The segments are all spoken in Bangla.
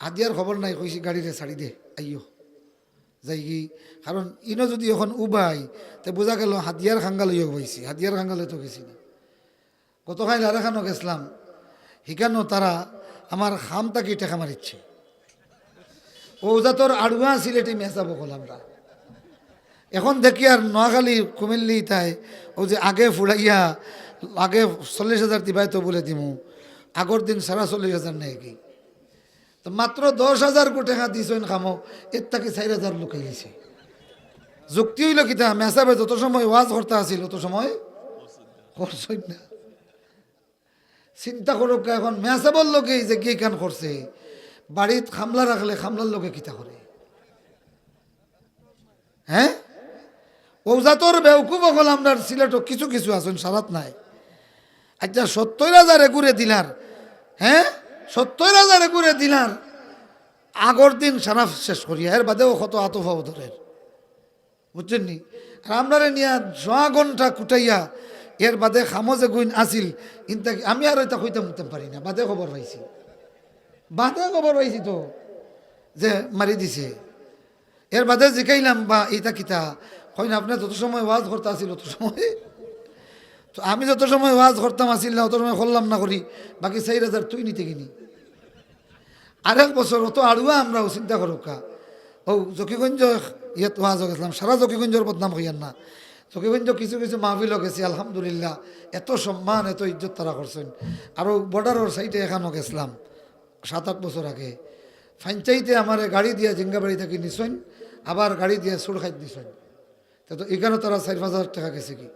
হাদিয়ার খবর নাই কইছি গাড়িরে ছাড়ি দে আইও যাই কি কারণ ইনো যদি এখন উবাই, তে বোঝা গেল হাদিয়ার খাঙ্গা লইয়া বইছি হাদিয়ার খাঙ্গা লই তো গেছি না। গতকাল আর এখানো গেছিলাম। হিকানো তারা আমার খাম তাকি টেকা মারিচ্ছে ঔজাতর আড়ুয়া সিলেটি মেসাবো কল আমরা। এখন দেখি আর নোয়াখালী কুমিল্লি তাই ও যে আগে ফুড়াইয়া আগে চল্লিশ হাজার দিবাই তো বলে দিমু। আগর দিন সারা চল্লিশ হাজার নেই কি। তো মাত্র দশ হাজার কোটি টাকা দিছেন খামো। এর তাকে চার হাজার লোক গেছে। যুক্তি হইল কিতা মেসাবে যত সময় ওয়াজ করতে আসিল তত সময় না। চিন্তা করুক এখন? মেসাবর লোকে যে কি কান করছে? বাড়িত খামলা রাখলে খামলার লোকে কিতা করে? হ্যাঁ? ঔজাতর বেউকুব হল আমরা সিলেটও কিছু কিছু আছেন, সারাত নাই। আচ্ছা সত্তর হাজার এগুরে দিলার। হ্যাঁ? সত্তর হাজার এগুরে দিলার আগর দিন সারা শেষ করিয়া এর বাদেও কত আতফা ধরের। বুঝছেন নি? আর নিয়া জোয়া ঘণ্টা কুটাইয়া, এর বাদে খামজে গুইন আসিল ইনতা আমি আর এটা কইতে মুতে পারি না, বাদে খবর পাইছি। বাদে খবর পাইছি তো, যে মারি দিছে। এর বাদে জিকাইলাম বা এইটা কিতা? হয় না আপনার যত সময় ওয়াজ করতে আসিল তত সময় তো আমি যত সময় ওয়াজ করতাম, আসিল না, অত সময় করলাম না করি। বাকি চার হাজার তুই নিতে কিনি আরেক বছর অত আড়ুয়া আমরা চিন্তা করো কা। ও জকিগঞ্জ ইয়াত ওয়াজ গেছিলাম। সারা জকিগঞ্জের বদনাম হইয়ান না। জকিগঞ্জ কিছু কিছু মাহফিলও গেছি, আলহামদুলিল্লাহ। এত সম্মান, এত ইজ্জত তারা করছেন। আর বর্ডারের সাইডে এখানেও গেছিলাম সাত আট বছর আগে। ফাইনচাইতে আমার গাড়ি দিয়া জিঙ্গাবাড়ি থেকে নিছেন, আবার গাড়ি দিয়ে সুর খাই দিছেন তো এখানেও তারা চার পাঁচ হাজার টাকা গেছে কি?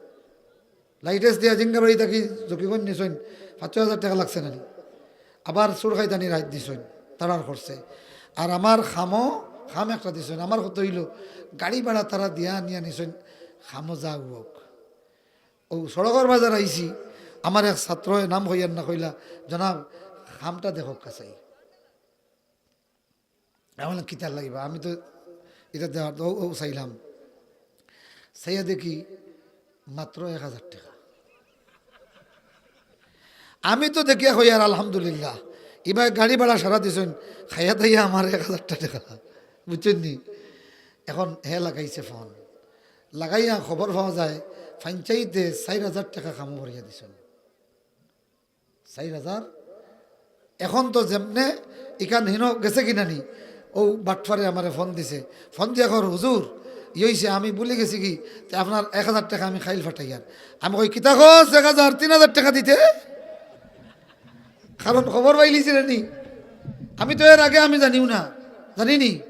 লাইটেস দিয়া জিঙ্গাবাড়ি থাকি জকিগঞ্জ নিছেন পাঁচ হাজার টাকা লাগছে নানি। আবার দানি রাইত দিছেন তারার করছে। আর আমার খামো, খাম একটা দিছেন আমার কত হইল, গাড়ি ভাড়া তারা দিয়া নিয়া নিছেন খামো যা উওক ও সড়কর বাজার আইছি আমার এক ছাত্র নাম হইয়ার না কইলা, জনাব, খামটা দেখক কাছাই। বললাম কিতার লাগিবা? আমি তো এটা দেওয়ার ও চাইলাম। চাইয়া দেখি মাত্র এক হাজার টাকা। আমি তো দেখিয়া কই আর আলহামদুলিল্লাহ। এবার গাড়ি ভাড়া সারা দিছেন, খাইয়া তাইয়া আমার এক হাজার টাকা। বুঝছেন নি? এখন হে লাগাইছে ফোন। লাগাইয়া খবর পাওয়া যায়, ফাইনচাইতে চার হাজার টাকা কামো ভরিয়া দিছেন। চার হাজার? এখন তো যেমনে ইখান হিন গেছে কিনা নি, ও বাটফারে আমারে ফোন দিছে। ফোন দিয়া কর, হুজুর ইয়েছে আমি বলে গেছি কি আপনার এক হাজার টাকা আমি খাইল ফাটাইয়ার। আমি কই, কিতা খোঁজ এক হাজার, তিন হাজার টাকা দিতে? কারণ খবর পাইলিছিলেন নি আমি তো এর আগে আমি জানিও না। জানিনি?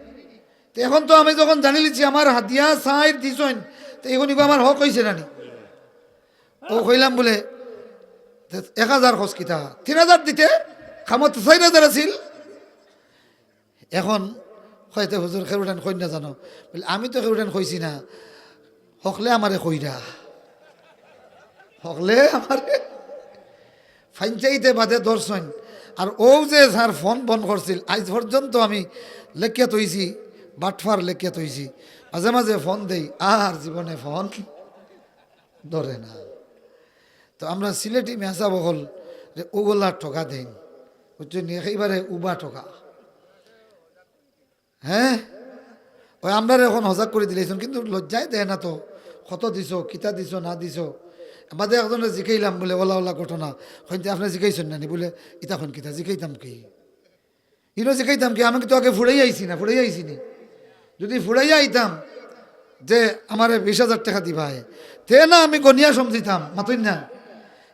তো এখন তো আমি যখন জানি লিছি আমার হাতিয়া সাইড দিছেন তো এখন আমার হক হয়েছে নানি। ও কইলাম বলে এক হাজার খোঁজ কিতা। তিন হাজার দিতে, খামত চার হাজার আছিল। এখন হয়তো হুজুর খেরুটান কই না জানো? বলে আমি তো খেরুটান কইছি না। হকলে আমারে কইরা। হকলে আমারে ফাইনচাইতে বাদে দর্শন। আর ও যে স্যার ফোন বন্ধ করছিল, আজ পর্যন্ত আমি লেখিয়া তৈছি বাটফার লেখিয়া তৈছি মাঝে মাঝে ফোন দেই, আর জীবনে ফোন ধরে না। তো আমরা সিলেটি মেসা বহল যে ওগুলা ঠকা দেন। বুঝছেন একেবারে উবা ঠকা। হ্যাঁ? ওই আমরা এখন হজাক করে দিলেছেন, কিন্তু লজ্জায় দেয় না তো। কত দিছ কিতা দিছ না দিছ। বাদে একজনে জিকাইলাম বলে ওলা ওলা ঘটনা। হইতে আপনি জিকাইছেন নানি? বলে ইতাখন কিতা জিকাইতাম কি? ইনো জিকাইতাম কি? আমি তো আগে ফুড়াই আইছি না ফুড়াই আইছি নি। যদি ফুড়াইয়া আইতাম যে আমারে বিশ হাজার টাকা দিবা হে, তে না আমি গনিয়া সমঝিতাম মাতুন না।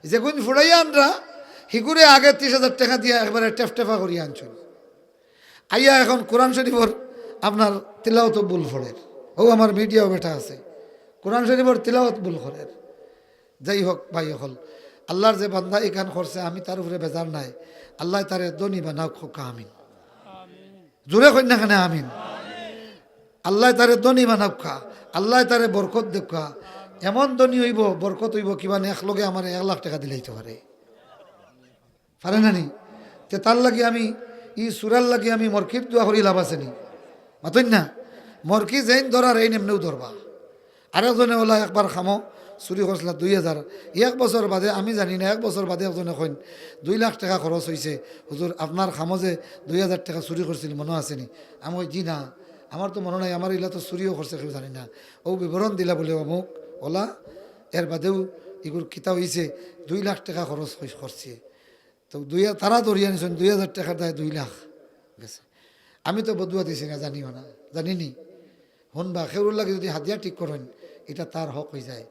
যে কোন ফুড়াইয়া আনরা হিগুরে আগে ত্রিশ হাজার টাকা দিয়া একবারে টেফ টেফা করিয়া আনছুন। আইয়া এখন কোরআন শরীফর আপনার তিলাওত বুল ফড়ের। ও আমার মিডিয়াও বেটা আছে। কোরআন শরীফর তিলাওত বুল ফড়ের যাই হোক ভাই হল আল্লাহর যে বান্দা এখান করছে আমি তার উপরে বেজার নাই। আল্লাহ তারে দনি বানাও খোকা আমিন। জোরে কই না কেন আমিন? আল্লাহ তারে দনি বানাও খা আল্লাহ তারে বরকত দেখা এমন দনি হইব বরকত হইব কিবা এক লগে আমার এক লাখ টাকা দিলে পারে। পারে না নি? তে তার লাগি আমি ই সুরার লাগি আমি মরকির দোয়া করি লাভ আছে নি? মাতই না? মরকি যেন ধরার এই নেমনেও ধরবা। আরেকজনে ওলা একবার খামো চুরি করছিল দুই হাজার এক বছর বাদে আমি জানি না, এক বছর বাদে একজন এখন দুই লাখ টাকা খরচ হয়েছে হুজুর আপনার খামজে দুই হাজার টাকা চুরি করছিল মনে আসেনি আমি জি না আমার তো মনে নাই আমার ইলা তো চুরিও করছে কেউ জানি না। ও বিবরণ দিলা বলে অমুক, ওলা এর বাদেও এগুলো কিতা হয়েছে দুই লাখ টাকা খরচ করছে তো দুই তারা ধরিয়ে আনিছেন দুই হাজার টাকার দায় দুই লাখ গেছে। আমি তো বদুয়া দিছি না জানিও না? জানিনি শুনবা সেউর লাগে যদি হাতিয়া ঠিক করেন এটা তার হক হয়ে যায়।